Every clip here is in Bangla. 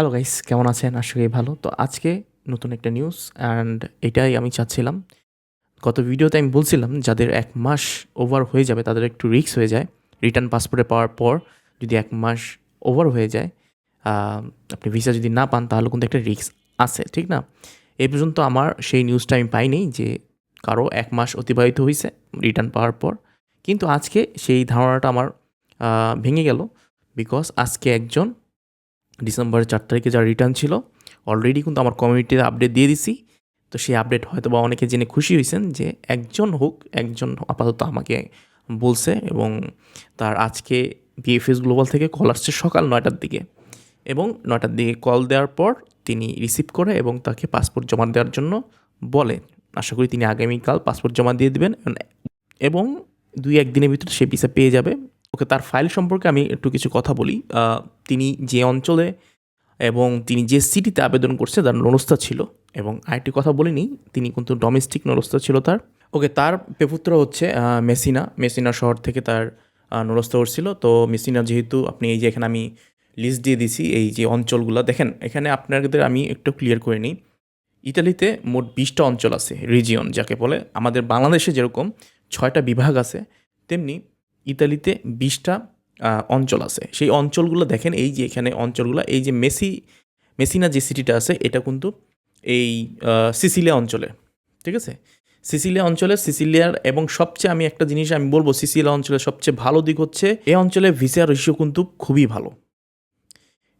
হ্যালো গাইস কেমন আছেন? আশা ভালো। তো আজকে নতুন একটা নিউজ অ্যান্ড এটাই আমি চাচ্ছিলাম। গত ভিডিওতে আমি বলছিলাম, যাদের এক মাস ওভার হয়ে যাবে, তাদের একটু রিস্ক হয়ে যায়। রিটার্ন পাসপোর্টে পাওয়ার পর যদি এক মাস ওভার হয়ে যায় আপনি ভিসা যদি না পান, তাহলে কিন্তু একটা রিস্ক আছে, ঠিক না? এই পর্যন্ত আমার সেই নিউজটা আমি পাইনি যে কারও এক মাস অতিবাহিত হয়েছে রিটার্ন পাওয়ার পর। কিন্তু আজকে সেই ধারণাটা আমার ভেঙে গেল। বিকজ আজকে একজন ডিসেম্বরের চার তারিখে যা রিটার্ন ছিল অলরেডি কিন্তু আমার কমিউনিটিতে আপডেট দিয়ে দিছি। তো সেই আপডেট হয়তো বা অনেকে জেনে খুশি হয়েছেন যে একজন হোক, একজন আপাতত আমাকে বলছে এবং তার আজকে বিএফএস গ্লোবাল থেকে কল আসছে সকাল নয়টার দিকে এবং নয়টার দিকে কল দেওয়ার পর তিনি রিসিভ করে এবং তাকে পাসপোর্ট জমা দেওয়ার জন্য বলে। আশা করি তিনি আগামীকাল পাসপোর্ট জমা দিয়ে দেবেন এবং দুই একদিনের ভিতরে সে ভিসা পেয়ে যাবে। ওকে তার ফাইল সম্পর্কে আমি একটু কিছু কথা বলি। তিনি যে অঞ্চলে এবং তিনি যে সিটিতে আবেদন করছে তার নরস্তা ছিল এবং আরেকটি কথা বলিনি তিনি কিন্তু ডোমেস্টিক নরস্তা ছিল তার। ওকে তার পেপুত্র হচ্ছে মেসিনা। মেসিনা শহর থেকে তার আহ, নরস্তা উঠছিল। তো মেসিনা যেহেতু আপনি এই যে এখানে আমি লিস্ট দিয়ে দিছি এই যে অঞ্চলগুলো দেখেন এখানে আপনাদের আমি একটু ক্লিয়ার করে নিই। ইতালিতে মোট বিশটা অঞ্চল আছে রিজিয়ন যাকে বলে। আমাদের বাংলাদেশে যেরকম ছয়টা বিভাগ আছে তেমনি ইতালিতে বিশটা অঞ্চল আছে। সেই অঞ্চলগুলো দেখেন, এই যে এখানে অঞ্চলগুলো, এই যে মেসি, মেসিনা যে সিটিটা আছে, এটা কিন্তু এই সিসিলিয়া অঞ্চলে, ঠিক আছে? সিসিলিয়া অঞ্চলে, সিসিলিয়ার এবং সবচেয়ে আমি একটা জিনিস আমি বলব, সিসিলিয়া অঞ্চলের সবচেয়ে ভালো দিক হচ্ছে, এই অঞ্চলে ভিসা রেশিও কিন্তু খুবই ভালো,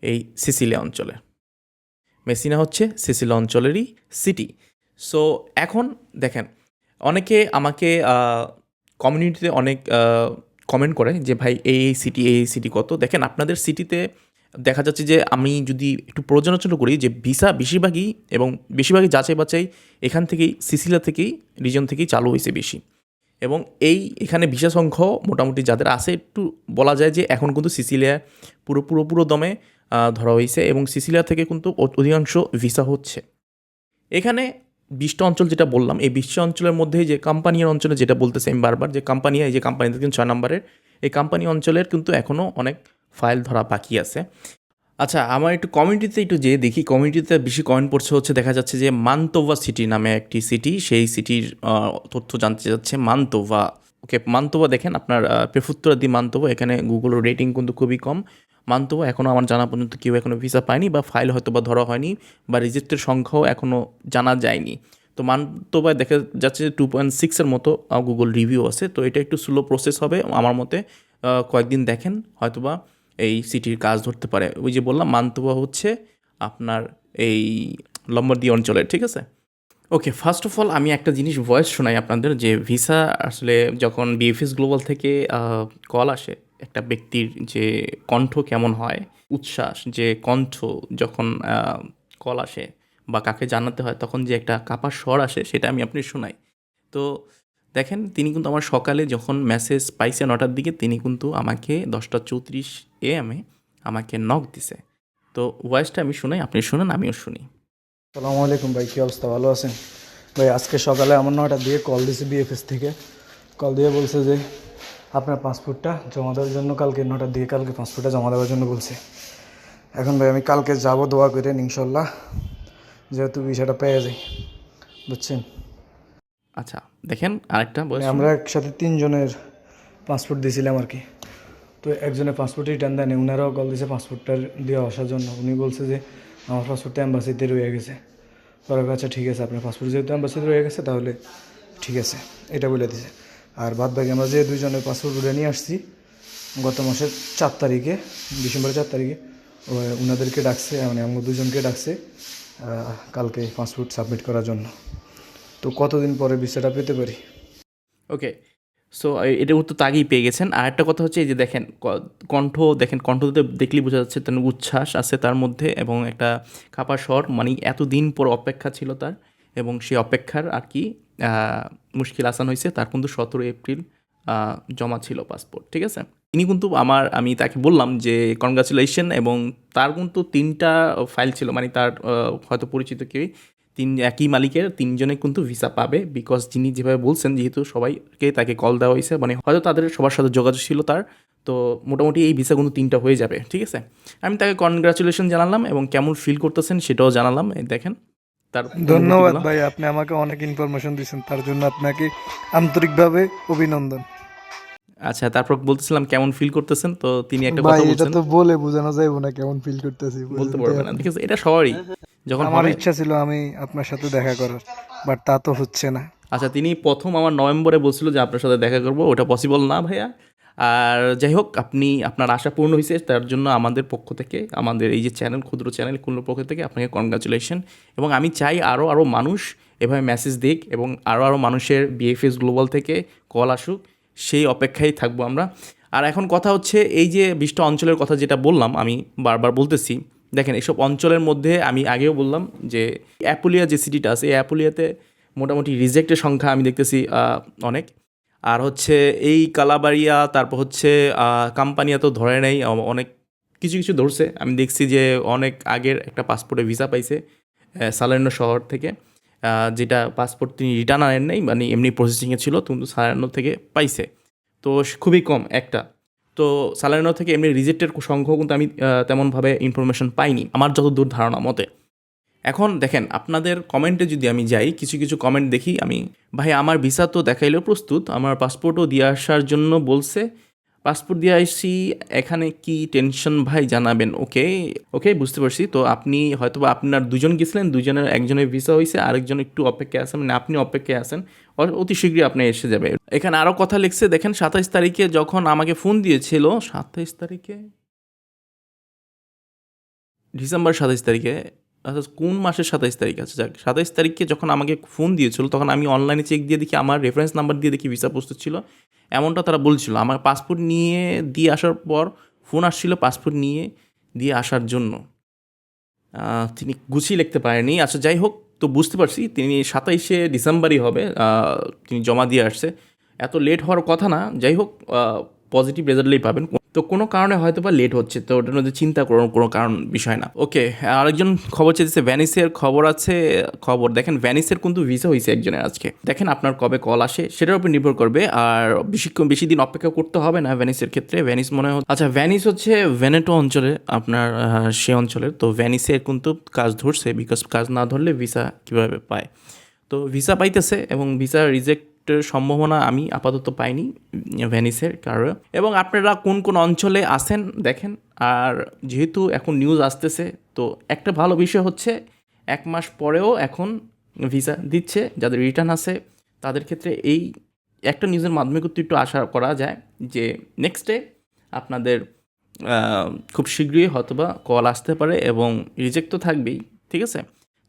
এই সিসিলিয়া অঞ্চলে। মেসিনা হচ্ছে সিসিলিয়া অঞ্চলেরই সিটি। সো, এখন দেখেন, অনেকে আমাকে কমিউনিটিতে অনেক কমেন্ট করে যে, ভাই, এই সিটি এই সিটি কত? দেখেন, আপনাদের সিটিতে দেখা যাচ্ছে যে, আমি যদি একটু পর্যালোচনা করি যে ভিসা বেশিরভাগই এবং বেশিরভাগই যাচাই বাছাই এখান থেকেই, সিসিলা থেকেই রিজন থেকেই চালু হয়েছে বেশি। এবং এই, এখানে ভিসা সংখ্যাও মোটামুটি যাদের আছে, একটু বলা যায় যে, এখন কিন্তু সিসিলিয়া পুরো পুরো পুরো দমে ধরা হয়েছে এবং সিসিলিয়া থেকে কিন্তু অধিকাংশ ভিসা হচ্ছে। এখানে বিশটা অঞ্চল যেটা বললাম, এই বিশটা অঞ্চলের মধ্যে যে কোম্পানির অঞ্চলে যেটা বলতেছে আমি বারবার যে কোম্পানি, এই যে কোম্পানি কিন্তু ছয় নম্বরের, এই কোম্পানি অঞ্চলের কিন্তু এখনও অনেক ফাইল ধরা বাকি আছে। আচ্ছা আমার একটু কমিউনিটিতে একটু যে দেখি, কমিউনিটিতে বেশি কমেন্ট পড়ছে হচ্ছে দেখা যাচ্ছে যে মান্তোভা সিটি নামে একটি সিটি, সেই সিটির তথ্য জানতে যাচ্ছে মান্তোভা। ওকে, মান্তোভা দেখেন আপনার প্রেফুত্তরা দি মান্তোভা, এখানে গুগলের রেটিং কিন্তু খুবই কম। মান্তোভা এখনও আমার জানা পর্যন্ত কেউ এখনও ভিসা পায়নি বা ফাইল হয়তো বা ধরা হয়নি বা রিজেক্টের সংখ্যাও এখনও জানা যায়নি। তো মান্তোবায় দেখা যাচ্ছে যে টু পয়েন্ট সিক্সের মতো গুগল রিভিউ আছে। তো এটা একটু স্লো প্রসেস হবে আমার মতে। কয়েকদিন দেখেন, হয়তোবা এই সিটির কাজ ধরতে পারে। ওই যে বললাম মান্তোবা হচ্ছে আপনার এই লম্বরদি অঞ্চলের, ঠিক আছে? ওকে ফার্স্ট অফ অল আমি একটা জিনিস ভয়েস শোনাই আপনাদের যে ভিসা আসলে যখন বিএফএস গ্লোবাল থেকে কল আসে একটা ব্যক্তির যে কণ্ঠ কেমন হয়, উচ্ছ্বাস, যে কণ্ঠ যখন কল আসে বা কাকে জানাতে হয়, তখন যে একটা কাপা স্বর আসে, সেটা আমি আপনি শোনাই। তো দেখেন, তিনি কিন্তু আমার সকালে যখন মেসেজ পাইছে নটার দিকে, তিনি কিন্তু আমাকে দশটা চৌত্রিশ এ এমে আমাকে নক দিছে। তো ভয়েসটা আমি শুনাই, আপনি শুনেন, আমিও শুনি। সালামু আলাইকুম ভাই, কী অবস্থা? ভালো আছেন? ভাই, আজকে সকালে আমার নয়টা দিয়ে কল দিয়েছে বিএফএস থেকে। কল দিয়ে বলছে যে আপনার পাসপোর্টটা জমা দেওয়ার জন্য কালকে নটার দিকে কালকে পাসপোর্টটা জমা দেওয়ার জন্য বলছে। এখন ভাই আমি কালকে যাব দোয়া করে ইনশাল্লাহ যেহেতু বিষয়টা পেয়ে যাই বুঝছেন? আচ্ছা দেখেন আরেকটা বয়স আমরা একসাথে তিনজনের পাসপোর্ট দিয়েছিলাম আর কি। তো একজনের পাসপোর্ট রিটার্ন দেয়নি উনারাও কল দিয়েছে পাসপোর্টটা দিয়ে আসার জন্য। উনি বলছে যে আমার পাসপোর্টটা অ্যাম্বাসিতে রয়ে গেছে। পরে আচ্ছা ঠিক আছে আপনার পাসপোর্ট যেহেতু অ্যাম্বাসিতে রয়ে গেছে তাহলে ঠিক আছে। এটা বলে দিছে। আর বাদ বাকি আমরা যে দুইজনের পাসপোর্ট উঠে নিয়ে আসছি, গত মাসের চার তারিখে, ডিসেম্বরের চার তারিখে ওনাদেরকে ডাকছে মানে আমরা দুজনকে ডাকছে কালকে পাসপোর্ট সাবমিট করার জন্য। তো কতদিন পরে ভিসাটা পেতে পারি? ওকে সো এটা উত্তর তো আগেই পেয়ে গেছেন। আর একটা কথা হচ্ছে এই যে দেখেন কণ্ঠ, দেখেন কণ্ঠতে দেখলেই বোঝা যাচ্ছে তার উচ্ছ্বাস আছে তার মধ্যে, এবং একটা খাপা স্বর মানে এতদিন পর অপেক্ষা ছিল তার, এবং সেই অপেক্ষার আর কি মুশকিল আসান হয়েছে, তার কিন্তু সতেরো এপ্রিল জমা ছিল পাসপোর্ট ঠিক আছে? তিনি কিন্তু আমার, আমি তাকে বললাম যে কনগ্রাচুলেশন এবং তার কিন্তু তিনটা ফাইল ছিল মানে তার হয়তো পরিচিত কেউই, তিন, একই মালিকের তিনজনে কিন্তু ভিসা পাবে বিকজ যিনি যেভাবে বলছেন, যেহেতু সবাইকে তাকে কল দেওয়া হয়েছে মানে হয়তো তাদের সবার সাথে যোগাযোগ ছিল তার, তো মোটামুটি এই ভিসা কিন্তু তিনটা হয়ে যাবে, ঠিক আছে? আমি তাকে কনগ্রাচুলেশন জানালাম এবং কেমন ফিল করতেছেন সেটাও জানালাম দেখেন। তার ধন্যবাদ। ভাই আপনি আমাকে অনেক ইনফরমেশন দিয়েছেন তার জন্য আপনাকে আন্তরিকভাবে অভিনন্দন। আচ্ছা তারপর বলতেছিলাম কেমন ফিল করতেছেন? তো তিনি একটা কথা এটা তো বলে বোঝানো যাইব না কেমন ফিল করতেছি বলতে পারবেন না ঠিক আছে এটা সবারই। যখন আমার ইচ্ছা ছিল আমি আপনার সাথে দেখা করার বাট তা তো হচ্ছে না। আচ্ছা তিনি প্রথম আমার নভেম্বরে বলছিল যে আপনার সাথে দেখা করব ওটা পসিবল না ভাইয়া? আর যাই হোক, আপনি, আপনার আশা পূর্ণ হয়েছে, তার জন্য আমাদের পক্ষ থেকে, আমাদের এই যে চ্যানেল ক্ষুদ্র চ্যানেল কুল্লোর পক্ষ থেকে আপনাকে কনগ্রাচুলেশন এবং আমি চাই আরও আরও মানুষ এভাবে মেসেজ দিক এবং আরও আরও মানুষের বিএফএস গ্লোবাল থেকে কল আসুক, সেই অপেক্ষায় থাকব আমরা। আর এখন কথা হচ্ছে, এই যে বিশটা অঞ্চলের কথা যেটা বললাম, আমি বারবার বলতেছি, দেখেন এইসব অঞ্চলের মধ্যে আমি আগেও বললাম যে অ্যাপুলিয়া যে সিটিটা আছে, এই অ্যাপুলিয়াতে মোটামুটি রিজেক্টের সংখ্যা আমি দেখতেছি অনেক। আর হচ্ছে এই কালাবাড়িয়া, তারপর হচ্ছে কাম্পানিয়া তো ধরে নেই অনেক কিছু কিছু ধরছে। আমি দেখছি যে অনেক আগের একটা পাসপোর্টে ভিসা পাইছে সালার্নো শহর থেকে যেটা পাসপোর্ট তিনি রিটার্ন আনেন নাই মানে এমনি প্রসেসিংয়ে ছিল, কিন্তু সালার্নো থেকে পাইছে। তো খুবই কম একটা। তো সালার্নো থেকে এমনি রিজেক্টের সংখ্যাও কিন্তু আমি তেমনভাবে ইনফরমেশন পাইনি, আমার যতদূর ধারণা মতে। এখন দেখেন, আপনাদের কমেন্টে যদি আমি যাই, কিছু কিছু কমেন্ট দেখি, আমি, ভাই, আমার ভিসা তো দেখাইলেও প্রস্তুত, আমার পাসপোর্টও দিয়ে আসার জন্য বলছে পাসপোর্ট দিয়ে আসছি এখানে কি টেনশন ভাই, জানাবেন ওকে ওকে বুঝতে পারছি। তো আপনি হয়তো আপনার দুজন গেছিলেন, দুজনের, একজনের ভিসা হয়েছে আরেকজন একটু অপেক্ষায় আছেন মানে আপনি অপেক্ষায় আছেন অতি শীঘ্রই আপনি এসে যাবে। এখানে আরও কথা লিখছে, দেখেন, সাতাইশ তারিখে যখন আমাকে ফোন দিয়েছিল, সাতাইশ তারিখে? ডিসেম্বর সাতাইশ তারিখে আচ্ছা কোন মাসের সাতাইশ তারিখ? আছে যাক, সাতাইশ তারিখে যখন আমাকে ফোন দিয়েছিল, তখন আমি অনলাইনে চেক দিয়ে দেখি, আমার রেফারেন্স নাম্বার দিয়ে দেখি ভিসা প্রস্তুত ছিল। এমনটা তারা বলছিল। আমার পাসপোর্ট নিয়ে, দিয়ে আসার পর ফোন আসছিল পাসপোর্ট নিয়ে, দিয়ে আসার জন্য। তিনি গুছিয়ে লিখতে পারেনি। আচ্ছা যাই হোক, তো বুঝতে পারছি, তিনি সাতাইশে ডিসেম্বরই হবে। তিনি জমা দিয়ে আসছে। এত লেট হওয়ার কথা না। যাই হোক পজিটিভ রেজাল্টই পাবেন। তো কোনো কারণে হয়তো বা লেট হচ্ছে, তো ওটার মধ্যে চিন্তা করার কোনো কারণ, বিষয় না। ওকে আরেকজন খবর চেয়েছে ভ্যানিসের খবর আছে, খবর, দেখেন ভ্যানিসের কিন্তু ভিসা হয়েছে একজনের আজকে। দেখেন আপনার কবে কল আসে, সেটার উপর নির্ভর করবে, আর বেশিক্ষণ বেশি দিন অপেক্ষা করতে হবে না ভ্যানিসের ক্ষেত্রে। ভ্যানিস মনে হয় আচ্ছা ভ্যানিস হচ্ছে ভেনেটো অঞ্চলে, আপনার সে অঞ্চলের তো ভ্যানিসের কিন্তু কাজ ধরছে বিকজ কাজ না ধরলে ভিসা কীভাবে পায়? তো ভিসা পাইতেছে, এবং ভিসা রিজেক্টের সম্ভাবনা আমি আপাতত পাইনি, ভেনিসের কারণে এবং আপনারা কোন কোন অঞ্চলে আসেন দেখেন, আর যেহেতু এখন নিউজ আসতেছে, তো একটা ভালো বিষয় হচ্ছে, এক মাস পরেও এখন ভিসা দিচ্ছে, যাদের রিটার্ন আছে, তাদের ক্ষেত্রে এই একটা নিউজের মাধ্যমে কিন্তু একটু আশা করা যায় যে নেক্সট ডে আপনাদের খুব শীঘ্রই হয়তোবা কল আসতে পারে এবং রিজেক্ট তো থাকবেই, ঠিক আছে?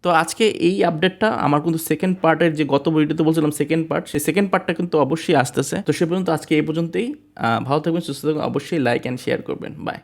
তো আজকে এই আপডেটটা আমার কিন্তু সেকেন্ড পার্টের যে গত ভিডিওতে বলছিলাম সেকেন্ড পার্ট সেই সেকেন্ড পার্টটা কিন্তু অবশ্যই আসতেছে। তো সে পর্যন্ত আজকে এই পর্যন্তই। ভালো থাকবেন, সুস্থ থাকবেন, অবশ্যই লাইক অ্যান্ড শেয়ার করবেন। বাই